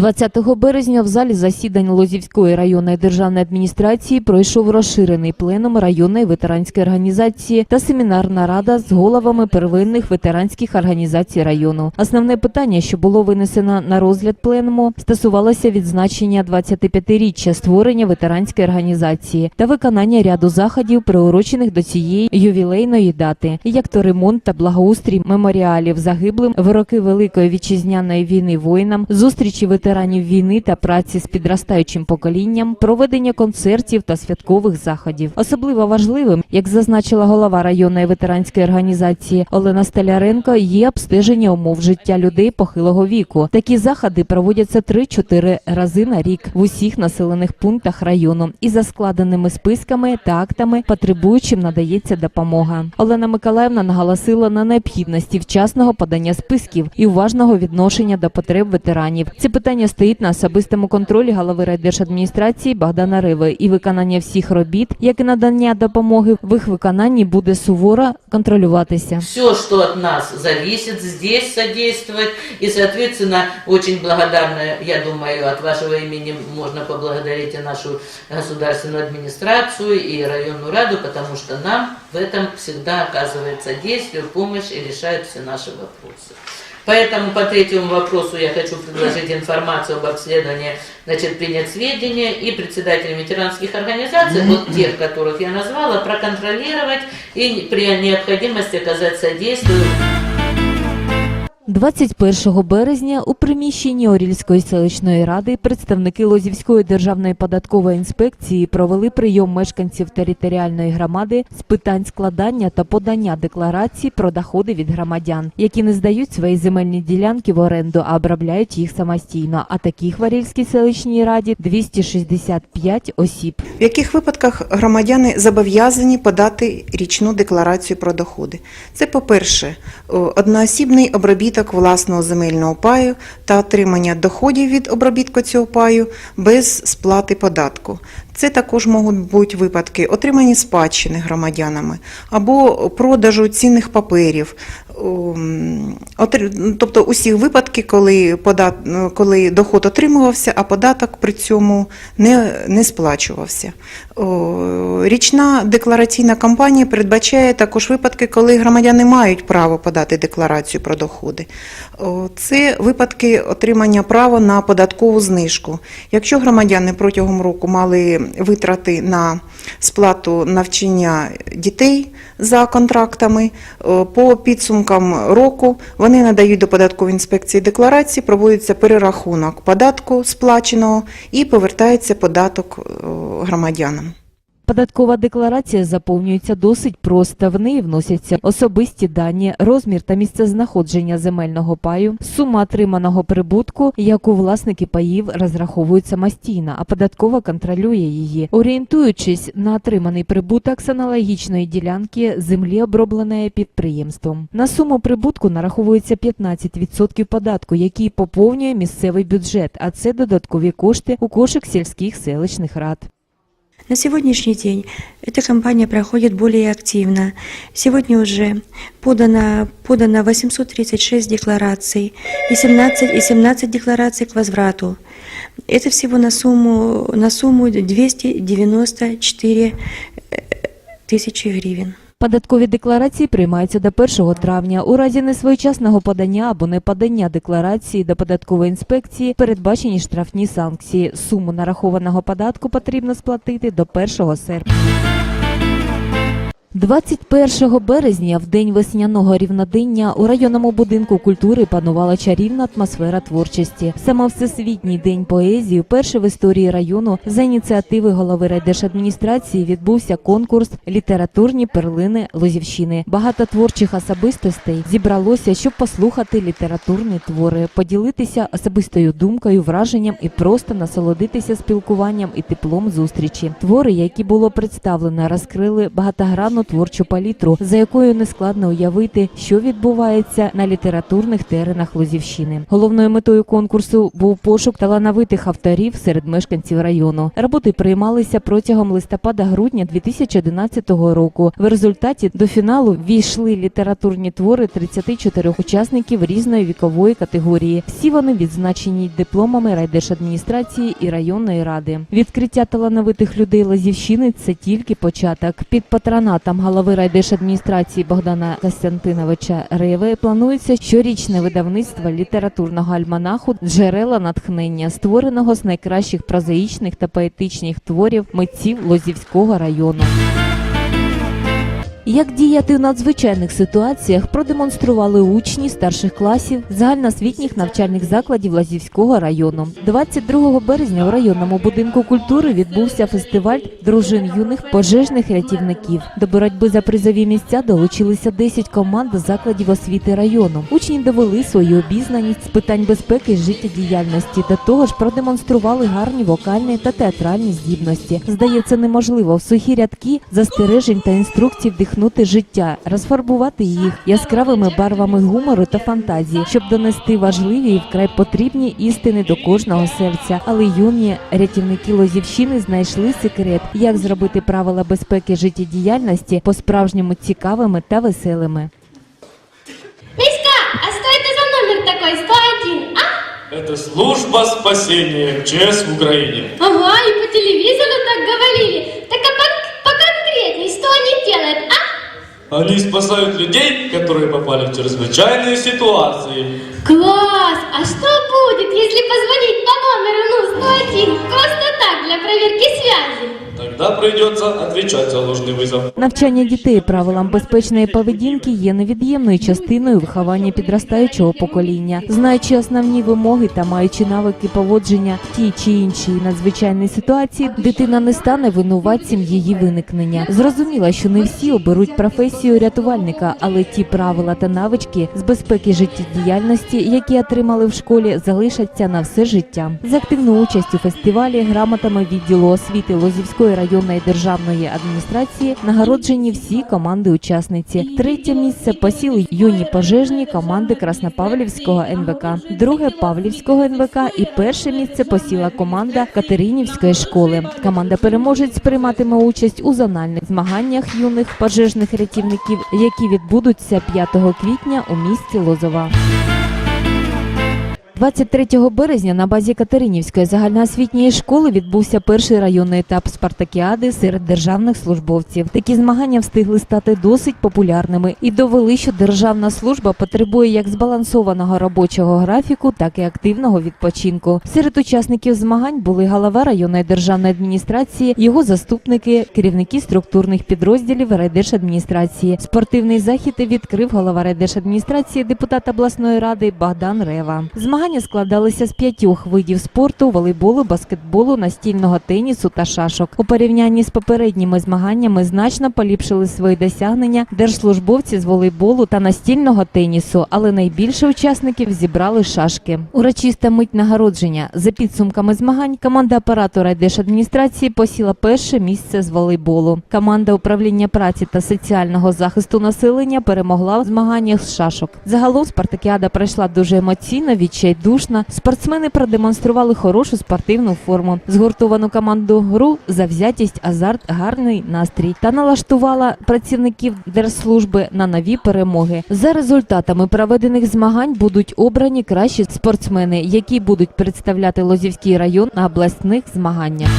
20 березня в залі засідань Лозівської районної державної адміністрації пройшов розширений пленум районної ветеранської організації та семінарна рада з головами первинних ветеранських організацій району. Основне питання, що було винесено на розгляд пленуму, стосувалося відзначення 25-річчя створення ветеранської організації та виконання ряду заходів, приурочених до цієї ювілейної дати, як то ремонт та благоустрій меморіалів загиблим в роки Великої вітчизняної війни воїнам, зустрічі ветеранів війни та праці з підростаючим поколінням, проведення концертів та святкових заходів. Особливо важливим, як зазначила голова районної ветеранської організації Олена Столяренко, є обстеження умов життя людей похилого віку. Такі заходи проводяться 3-4 рази на рік в усіх населених пунктах району і за складеними списками та актами потребуючим надається допомога. Олена Миколаївна наголосила на необхідності вчасного подання списків і уважного відношення до потреб ветеранів. Це питання стоїть на особистому контролі голови райдержадміністрації Богдана Риви і виконання всіх робіт, як і надання допомоги в їх виконанні буде суворо контролюватися. Все, что от нас зависит, здесь содействовать. И, соответственно, очень благодарна, я думаю, от вашего имени можно поблагодарить и нашу государственную администрацию, и районную раду, потому что нам в этом всегда оказывает содействие, помощь и решает все наши вопросы. Поэтому по третьему вопросу я хочу предложить информацию об обследовании, значит, принять сведения и председателям ветеранских организаций, вот тех, которых я назвала, проконтролировать и при необходимости оказать содействие 21 березня у приміщенні Орільської селищної ради представники Лозівської державної податкової інспекції провели прийом мешканців територіальної громади з питань складання та подання декларацій про доходи від громадян, які не здають свої земельні ділянки в оренду, а обробляють їх самостійно. А таких в Орільській селищній раді 265 осіб. В яких випадках громадяни зобов'язані подати річну декларацію про доходи? Це, по-перше, одноосібний обробіток власного земельного паю та отримання доходів від обробітку цього паю без сплати податку. Це також можуть бути випадки отримані спадщини громадянами або продажу цінних паперів. Ем, Тобто усі випадки, коли, подат... коли доход отримувався, а податок при цьому не, не сплачувався. Річна деклараційна кампанія передбачає також випадки, коли громадяни мають право подати декларацію про доходи. Це випадки отримання права на податкову знижку. Якщо громадяни протягом року мали витрати на сплату навчання дітей за контрактами, по підсумкам року вони надають до податкової інспекції декларації, проводиться перерахунок податку сплаченого і повертається податок громадянам. Податкова декларація заповнюється досить просто. В неї вносяться особисті дані, розмір та місце знаходження земельного паю, сума отриманого прибутку, яку власники паїв розраховують самостійно, а податкова контролює її, орієнтуючись на отриманий прибуток з аналогічної ділянки землі, обробленої підприємством. На суму прибутку нараховується 15% податку, який поповнює місцевий бюджет, а це додаткові кошти у кошик сільських селищних рад. На сегодняшний день эта кампания проходит более активно. Сегодня уже подано, подано 836 деклараций и 17, и 17 деклараций к возврату. Это всего на сумму, на сумму 294 тысячи гривен. Податкові декларації приймаються до 1 травня. У разі несвоєчасного подання або неподання декларації до податкової інспекції передбачені штрафні санкції. Суму нарахованого податку потрібно сплатити до 1 серпня. 21 березня, в день весняного рівнодення, у районному будинку культури панувала чарівна атмосфера творчості. Саме Всесвітній день поезії, вперше в історії району, за ініціативи голови райдержадміністрації відбувся конкурс Літературні перлини Лозівщини. Багато творчих особистостей зібралося, щоб послухати літературні твори, поділитися особистою думкою, враженням і просто насолодитися спілкуванням і теплом зустрічі. Твори, які було представлено, розкрили багатогранну творчу палітру, за якою нескладно уявити, що відбувається на літературних теренах Лозівщини. Головною метою конкурсу був пошук талановитих авторів серед мешканців району. Роботи приймалися протягом листопада-грудня 2011 року. В результаті до фіналу війшли літературні твори 34 учасників різної вікової категорії. Всі вони відзначені дипломами райдержадміністрації і районної ради. Відкриття талановитих людей Лазівщини це тільки початок. Під патронатом голови райдержадміністрації Богдана Костянтиновича Реви планується щорічне видавництво літературного альманаху Джерела натхнення, створеного з найкращих прозаїчних та поетичних творів митців Лозівського району. Як діяти в надзвичайних ситуаціях продемонстрували учні старших класів загальноосвітніх навчальних закладів Лазівського району. 22 березня у районному будинку культури відбувся фестиваль дружин юних пожежних рятівників. До боротьби за призові місця долучилися 10 команд закладів освіти району. Учні довели свою обізнаність з питань безпеки і життєдіяльності. До того ж, продемонстрували гарні вокальні та театральні здібності. Здається, неможливо в сухі рядки застережень та інструкцій вдихнути життя, розфарбувати їх яскравими барвами гумору та фантазії, щоб донести важливі і вкрай потрібні істини до кожного серця. Але юні рятівники Лозівщини знайшли секрет, як зробити правила безпеки життєдіяльності по-справжньому цікавими та веселими. Миська, а что это за номер такой 101, а? Это служба спасения МЧС в Украине. Ага, и по телевизору так говорили. Так а пон- поконкретней, что они делают, а? Они спасают людей, которые попали в чрезвычайные ситуации. Класс! А что будет, если позвонить по номеру, ну, 101, просто так, для проверки связи? Тогда придется отвечать за ложный вызов. Навчання дітей правилам безпечної поведінки є невід'ємною частиною виховання підростаючого покоління. Знаючи основні вимоги та маючи навики поводження в тій чи іншій надзвичайній ситуації, дитина не стане винуватцем її виникнення. Зрозуміла, що не всі оберуть професію рятувальника, але ті правила та навички з безпеки життєдіяльності, які отримали в школі, залишаться на все життя. З активну участь у фестивалі грамотами відділу освіти Лозівської районної державної адміністрації нагороджені всі команди-учасниці. Третє місце посіли юні пожежні команди Краснопавлівського НВК, друге Павлівського НВК і перше місце посіла команда Катеринівської школи. Команда переможець прийматиме участь у зональних змаганнях юних пожежних рятівників, які відбудуться 5 квітня у місті Лозова. 23 березня на базі Катеринівської загальноосвітньої школи відбувся перший районний етап спартакіади серед державних службовців. Такі змагання встигли стати досить популярними і довели, що державна служба потребує як збалансованого робочого графіку, так і активного відпочинку. Серед учасників змагань були голова районної державної адміністрації, його заступники, керівники структурних підрозділів райдержадміністрації. Спортивний захід відкрив голова райдержадміністрації, депутат обласної ради Богдан Рева. Змагання складалися з п'ятьох видів спорту: волейболу, баскетболу, настільного тенісу та шашок. У порівнянні з попередніми змаганнями значно поліпшили свої досягнення держслужбовці з волейболу та настільного тенісу, але найбільше учасників зібрали шашки. Урочиста мить нагородження. За підсумками змагань команда апарату райдержадміністрації посіла перше місце з волейболу. Команда управління праці та соціального захисту населення перемогла в змаганнях з шашок. Загалом спартакіада пройшла дуже емоційно, відчайдушно. Спортсмени продемонстрували хорошу спортивну форму, згуртовану команду гру, завзятість, азарт, гарний настрій та налаштувала працівників держслужби на нові перемоги. За результатами проведених змагань будуть обрані кращі спортсмени, які будуть представляти Лозівський район на обласних змаганнях.